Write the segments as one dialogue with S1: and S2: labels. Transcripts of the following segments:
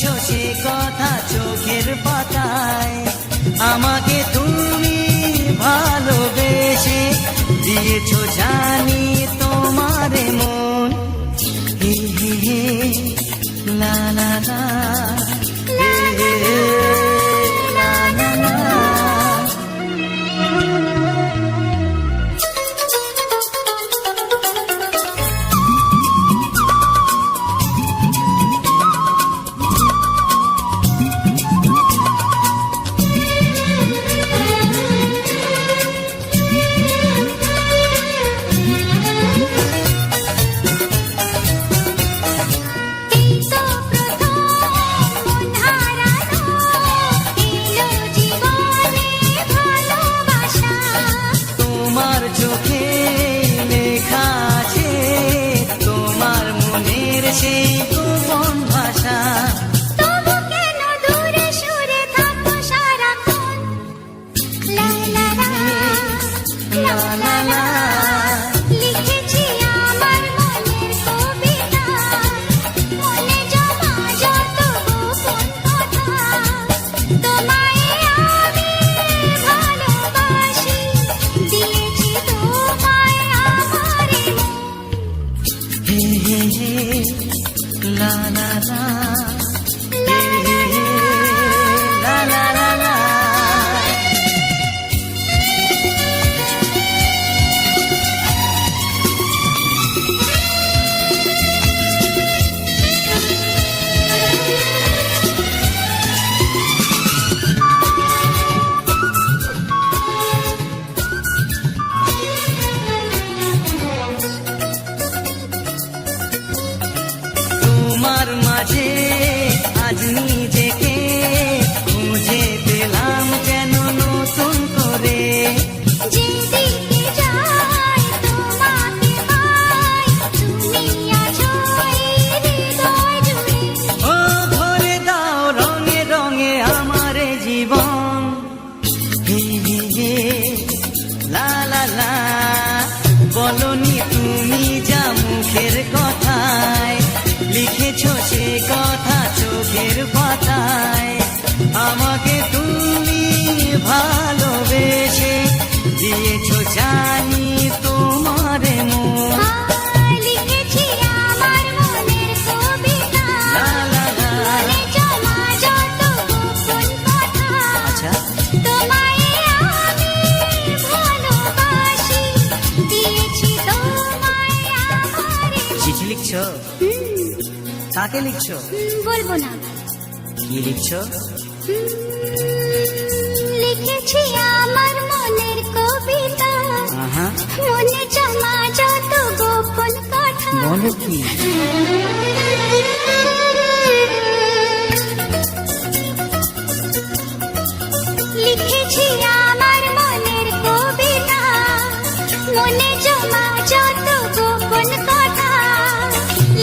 S1: বলেছ সে কথা চোখের পাতায়। আমাকে তুমি ভালোবেসে দিয়েছ জানিয়ে চোখে লেখা আছে তোমার মনের সেই গোপন ভাষা। La la la আজ নিজেকে খুঁজে পেলাম যেন নতুন করে? ও ভরে দাও রঙে রঙে আমার জীবন। লা লা লা লিখছো? কাকে
S2: বলব না।
S1: কি লিখেছি?
S2: আমার মনের কবিতা। মনে জমা যত গোপন কথা।
S1: কি?
S2: আমার মনের কবিতা। মনে জমা যত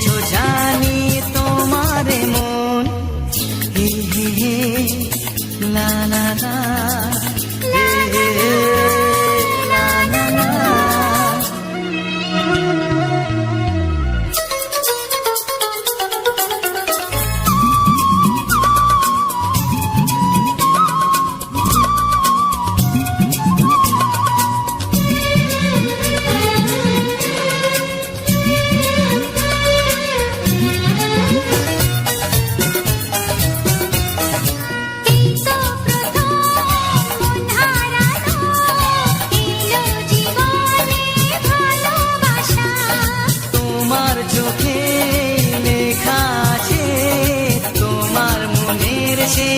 S2: 就加
S1: 你。চোখে লেখা আছে তোমার মনের সেই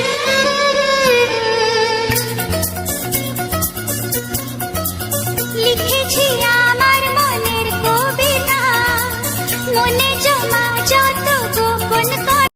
S2: Música